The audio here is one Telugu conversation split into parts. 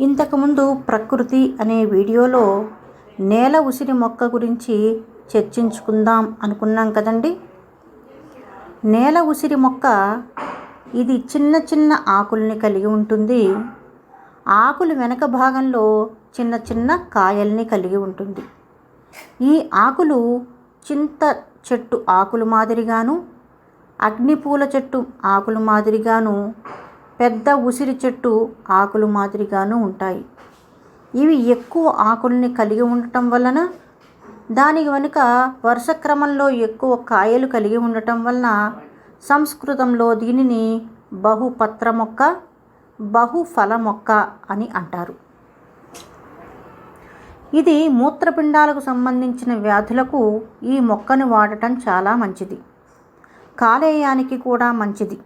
ఇంతకుముందు ప్రకృతి అనే వీడియోలో నేల ఉసిరి మొక్క గురించి చర్చించుకుందాం అనుకున్నాం కదండి? నేల ఉసిరి మొక్క ఇది చిన్న చిన్న ఆకుల్ని కలిగి ఉంటుంది. ఆకులు వెనక భాగంలో చిన్న చిన్న కాయల్ని కలిగి ఉంటుంది. ఈ ఆకులు చింత చెట్టు ఆకులు మాదిరిగాను అగ్నిపూల చెట్టు ఆకులు మాదిరిగాను పెద్ద ఉసిరి చెట్టు ఆకులు మాదిరిగాను ఉంటాయి. ఇవి ఎక్కువ ఆకుల్ని కలిగి ఉండటం వలన దానికి వెనుక వరుస క్రమంలో ఎక్కువ కాయలు కలిగి ఉండటం వలన సంస్కృతంలో దీనిని బహుపత్ర మొక్క బహుఫల మొక్క అని అంటారు. ఇది మూత్రపిండాలకు సంబంధించిన వ్యాధులకు ఈ మొక్కను వాడటం చాలా మంచిది. కాలేయానికి కూడా మంచిది.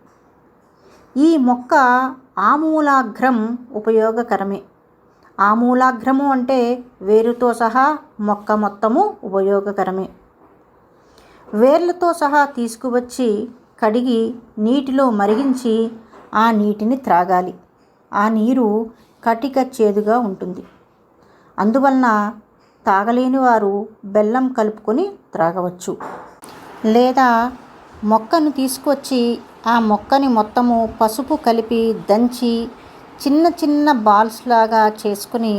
ఈ మొక్క ఆమూలాగ్రం ఉపయోగకరమే. ఆమూలాగ్రము అంటే వేరుతో సహా మొక్క మొత్తము ఉపయోగకరమే. వేర్లతో సహా తీసుకువచ్చి కడిగి నీటిలో మరిగించి ఆ నీటిని త్రాగాలి. ఆ నీరు కటిక చేదుగా ఉంటుంది. అందువలన తాగలేని వారు బెల్లం కలుపుకొని త్రాగవచ్చు. లేదా మొక్కను తీసుకొచ్చి ఆ మొక్కని మొత్తము పసుపు కలిపి దంచి చిన్న చిన్న బాల్స్ లాగా చేసుకుని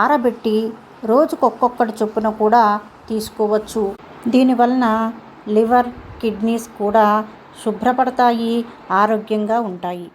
ఆరబెట్టి రోజుకొక్కొక్కటి చొప్పున కూడా తీసుకోవచ్చు. దీనివలన లివర్ కిడ్నీస్ కూడా శుభ్రపడతాయి ఆరోగ్యంగా ఉంటాయి.